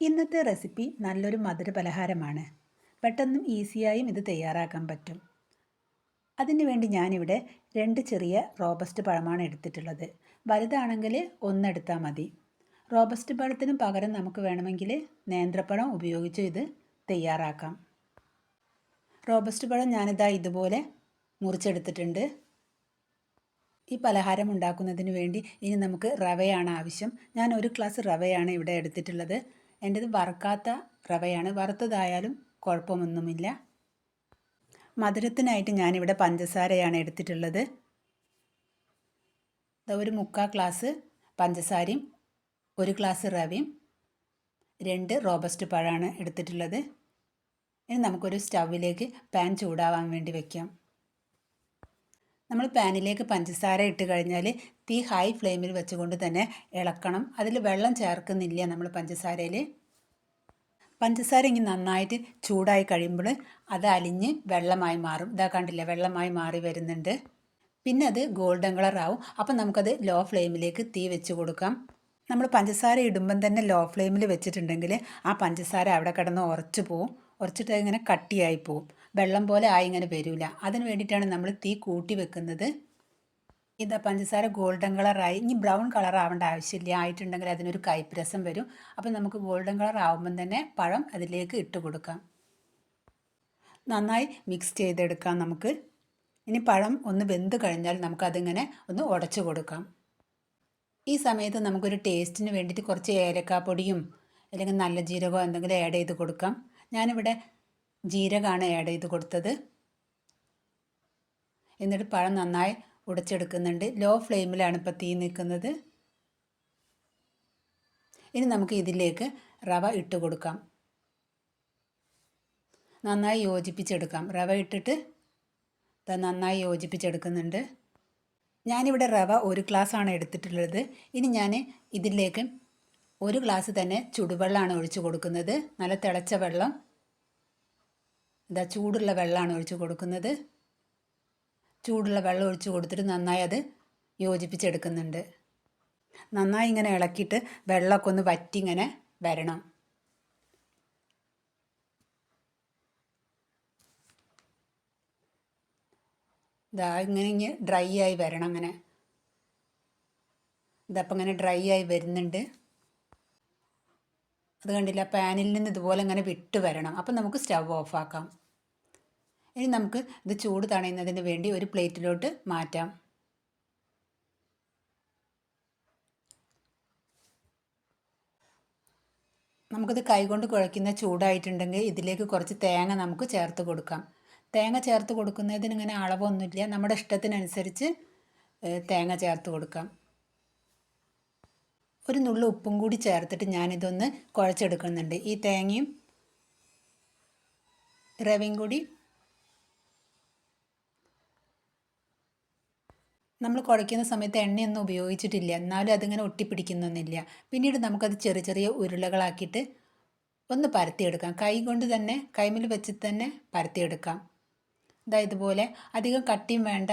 ഇന്നത്തെ റെസിപ്പി നല്ലൊരു മധുര പലഹാരമാണ് പെട്ടെന്നും ഈസിയായും ഇത് തയ്യാറാക്കാൻ പറ്റും. അതിനുവേണ്ടി ഞാനിവിടെ രണ്ട് ചെറിയ റോബസ്റ്റ് പഴമാണ് എടുത്തിട്ടുള്ളത്. വലുതാണെങ്കിൽ ഒന്നെടുത്താൽ മതി. റോബസ്റ്റ് പഴത്തിന് പകരം നമുക്ക് വേണമെങ്കിൽ നേന്ത്രപ്പഴം ഉപയോഗിച്ച് ഇത് തയ്യാറാക്കാം. റോബസ്റ്റ് പഴം ഞാനിതാ ഇതുപോലെ മുറിച്ചെടുത്തിട്ടുണ്ട്. ഈ പലഹാരം ഉണ്ടാക്കുന്നതിന് വേണ്ടി ഇനി നമുക്ക് റവയാണ് ആവശ്യം. ഞാൻ ഒരു ഗ്ലാസ് റവയാണ് ഇവിടെ എടുത്തിട്ടുള്ളത്. എന്റെത് വറുക്കാത്ത റവയാണ്. വറുത്തതായാലും കുഴപ്പമൊന്നുമില്ല. മധുരത്തിനായിട്ട് ഞാനിവിടെ പഞ്ചസാരയാണ് എടുത്തിട്ടുള്ളത്. ഒരു മുക്കാൽ ഗ്ലാസ് പഞ്ചസാരയും ഒരു ഗ്ലാസ് റവയും രണ്ട് റോബസ്റ്റ് പഴമാണ് എടുത്തിട്ടുള്ളത്. ഇനി നമുക്കൊരു സ്റ്റൗവിലേക്ക് പാൻ ചൂടാവാൻ വേണ്ടി വെക്കാം. നമ്മൾ പാനിലേക്ക് പഞ്ചസാര ഇട്ട് കഴിഞ്ഞാൽ തീ ഹൈ ഫ്ലെയിമിൽ വെച്ചുകൊണ്ട് തന്നെ ഇളക്കണം. അതിൽ വെള്ളം ചേർക്കുന്നില്ല നമ്മൾ പഞ്ചസാരയിൽ. പഞ്ചസാര ഇങ്ങനെ നന്നായിട്ട് ചൂടായി കഴിയുമ്പോൾ അത് അലിഞ്ഞ് വെള്ളമായി മാറും. ഇതാ കണ്ടില്ല വെള്ളമായി മാറി വരുന്നുണ്ട്. പിന്നെ അത് ഗോൾഡൻ കളർ ആവും. അപ്പം നമുക്കത് ലോ ഫ്ലെയിമിലേക്ക് തീ വെച്ച് കൊടുക്കാം. നമ്മൾ പഞ്ചസാര ഇടുമ്പം തന്നെ ലോ ഫ്ലെയിമിൽ വെച്ചിട്ടുണ്ടെങ്കിൽ ആ പഞ്ചസാര അവിടെ കിടന്ന് ഉറച്ചു പോവും. ഉറച്ചിട്ട് ഇങ്ങനെ കട്ടിയായി പോവും. വെള്ളം പോലെ ആയി ഇങ്ങനെ വരില്ല അതിന് വേണ്ടിയിട്ടാണ് നമ്മൾ തീ കൂട്ടി വെക്കുന്നത്. ഇതാ പഞ്ചസാര ഗോൾഡൻ കളറായി ഇനി ബ്രൗൺ കളർ ആവേണ്ട ആവശ്യമില്ല. ആയിട്ടുണ്ടെങ്കിൽ അതിനൊരു കൈപ്രസം രസം വരും. അപ്പം നമുക്ക് ഗോൾഡൻ കളർ ആവുമ്പം തന്നെ പഴം അതിലേക്ക് ഇട്ട് കൊടുക്കാം. നന്നായി മിക്സ് ചെയ്തെടുക്കാം നമുക്ക്. ഇനി പഴം ഒന്ന് വെന്ത് കഴിഞ്ഞാൽ നമുക്കതിങ്ങനെ ഒന്ന് ഉടച്ചു കൊടുക്കാം. ഈ സമയത്ത് നമുക്കൊരു ടേസ്റ്റിന് വേണ്ടിയിട്ട് കുറച്ച് ഏലക്കാപ്പൊടിയും അല്ലെങ്കിൽ നല്ല ജീരകമോ എന്തെങ്കിലും ആഡ് ചെയ്ത് കൊടുക്കാം. ഞാനിവിടെ ജീരകമാണ് ആഡ് ചെയ്ത് കൊടുത്തത്. എന്നിട്ട് പഴം നന്നായി ഉടച്ചെടുക്കുന്നുണ്ട്. ലോ ഫ്ലെയിമിലാണ് ഇപ്പോൾ തീ നിൽക്കുന്നത്. ഇനി നമുക്ക് ഇതിലേക്ക് റവ ഇട്ട് കൊടുക്കാം. നന്നായി യോജിപ്പിച്ചെടുക്കാം. റവ ഇട്ടിട്ട് നന്നായി യോജിപ്പിച്ചെടുക്കുന്നുണ്ട്. ഞാനിവിടെ റവ ഒരു ഗ്ലാസ്സാണ് എടുത്തിട്ടുള്ളത്. ഇനി ഞാൻ ഇതിലേക്ക് ഒരു ഗ്ലാസ് തന്നെ ചുടുവെള്ളമാണ് ഒഴിച്ചു കൊടുക്കുന്നത്. നല്ല തിളച്ച വെള്ളം. ഇതാ ചൂടുള്ള വെള്ളമാണ് ഒഴിച്ചു കൊടുക്കുന്നത്. ചൂടുള്ള വെള്ളം ഒഴിച്ച് കൊടുത്തിട്ട് നന്നായി അത് യോജിപ്പിച്ചെടുക്കുന്നുണ്ട്. നന്നായി ഇങ്ങനെ ഇളക്കിയിട്ട് വെള്ളമൊക്കെ ഒന്ന് വറ്റി ഇങ്ങനെ വരണം. ഇതാ ഇങ്ങനെ ഇങ്ങനെ ഡ്രൈ ആയി വരണം അങ്ങനെ ഇതപ്പം ഇങ്ങനെ ഡ്രൈ ആയി വരുന്നുണ്ട്. അത് കണ്ടില്ല? പാനിൽ നിന്ന് ഇതുപോലെ ഇങ്ങനെ വിട്ട് വരണം. അപ്പം നമുക്ക് സ്റ്റവ് ഓഫാക്കാം ഇനി നമുക്ക് ഇത് ചൂട് തണയുന്നതിന് വേണ്ടി ഒരു പ്ലേറ്റിലോട്ട് മാറ്റാം. നമുക്കിത് കൈകൊണ്ട് കുഴയ്ക്കുന്ന ചൂടായിട്ടുണ്ടെങ്കിൽ ഇതിലേക്ക് കുറച്ച് തേങ്ങ നമുക്ക് ചേർത്ത് കൊടുക്കാം. തേങ്ങ ചേർത്ത് കൊടുക്കുന്നതിന് ഇങ്ങനെ അളവൊന്നുമില്ല. നമ്മുടെ ഇഷ്ടത്തിനനുസരിച്ച് തേങ്ങ ചേർത്ത് കൊടുക്കാം. ഒരു നുള്ളു ഉപ്പും കൂടി ചേർത്തിട്ട് ഞാനിതൊന്ന് കുഴച്ചെടുക്കുന്നുണ്ട്. ഈ തേങ്ങയും റവയും കൂടി നമ്മൾ കുഴയ്ക്കുന്ന സമയത്ത് എണ്ണയൊന്നും ഉപയോഗിച്ചിട്ടില്ല. എന്നാലും അതിങ്ങനെ ഒട്ടിപ്പിടിക്കുന്നൊന്നുമില്ല. പിന്നീട് നമുക്കത് ചെറിയ ചെറിയ ഉരുളകളാക്കിയിട്ട് ഒന്ന് പരത്തിയെടുക്കാം. കൈ കൊണ്ട് തന്നെ കൈമിൽ വെച്ച് തന്നെ പരത്തിയെടുക്കാം. ഇതാ ഇതുപോലെ അധികം കട്ടിയും വേണ്ട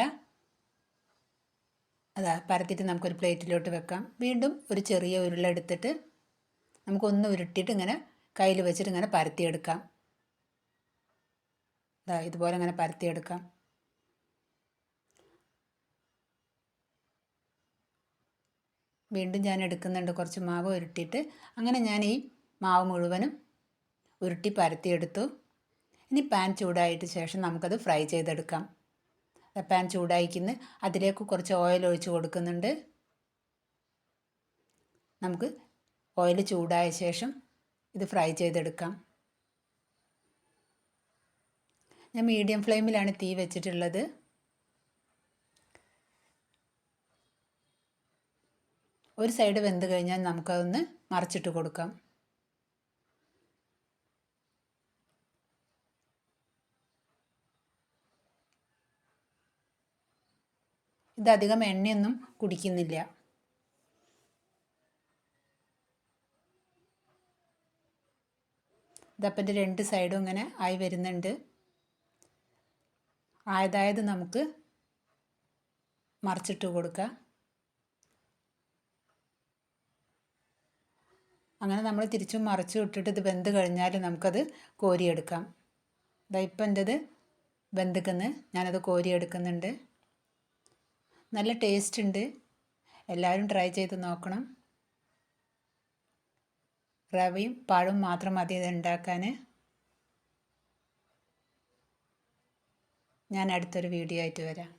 അതാ പരത്തിയിട്ട് നമുക്കൊരു പ്ലേറ്റിലോട്ട് വെക്കാം. വീണ്ടും ഒരു ചെറിയ ഉരുള എടുത്തിട്ട് നമുക്കൊന്ന് ഉരുട്ടിയിട്ട് ഇങ്ങനെ കയ്യിൽ വെച്ചിട്ട് ഇങ്ങനെ പരത്തിയെടുക്കാം. ഇതാ ഇതുപോലെ ഇങ്ങനെ പരത്തിയെടുക്കാം. വീണ്ടും ഞാൻ എടുക്കുന്നുണ്ട് കുറച്ച് മാവ് ഉരുട്ടിയിട്ട്. അങ്ങനെ ഞാൻ ഈ മാവ് മുഴുവനും ഉരുട്ടി പരത്തിയെടുത്തു. ഇനി പാൻ ചൂടായിട്ട് ശേഷം നമുക്കത് ഫ്രൈ ചെയ്തെടുക്കാം. പാൻ ചൂടായിക്കുന്ന. അതിലേക്ക് കുറച്ച് ഓയിൽ ഒഴിച്ച് കൊടുക്കുന്നുണ്ട്. നമുക്ക് ഓയിൽ ചൂടായ ശേഷം ഇത് ഫ്രൈ ചെയ്തെടുക്കാം. ഞാൻ മീഡിയം ഫ്ലെയിമിലാണ് തീ വെച്ചിട്ടുള്ളത്. ഒരു സൈഡ് വെന്ത് കഴിഞ്ഞാൽ നമുക്കതൊന്ന് മറിച്ചിട്ട് കൊടുക്കാം. ഇതധികം എണ്ണയൊന്നും കുടിക്കുന്നില്ല. ഇതപ്പന്റെ രണ്ട് സൈഡും ഇങ്ങനെ ആയി വരുന്നുണ്ട്. ആയതായത് നമുക്ക് മറിച്ചിട്ട് കൊടുക്കുക അങ്ങനെ നമ്മൾ തിരിച്ചും മറിച്ചും ഇട്ടിട്ട് ഇത് വെന്ത് കഴിഞ്ഞാൽ നമുക്കത് കോരിയെടുക്കാം. ഇതാ ഇപ്പം എന്റെത് വെന്തിക്കുന്ന്. ഞാനത് കോരിയെടുക്കുന്നുണ്ട്. നല്ല ടേസ്റ്റ് ഉണ്ട്. എല്ലാവരും ട്രൈ ചെയ്ത് നോക്കണം. റവയും പഴവും മാത്രം മതി ഇത് ഉണ്ടാക്കാൻ ഞാൻ അടുത്തൊരു വീഡിയോ ആയിട്ട് വരാം.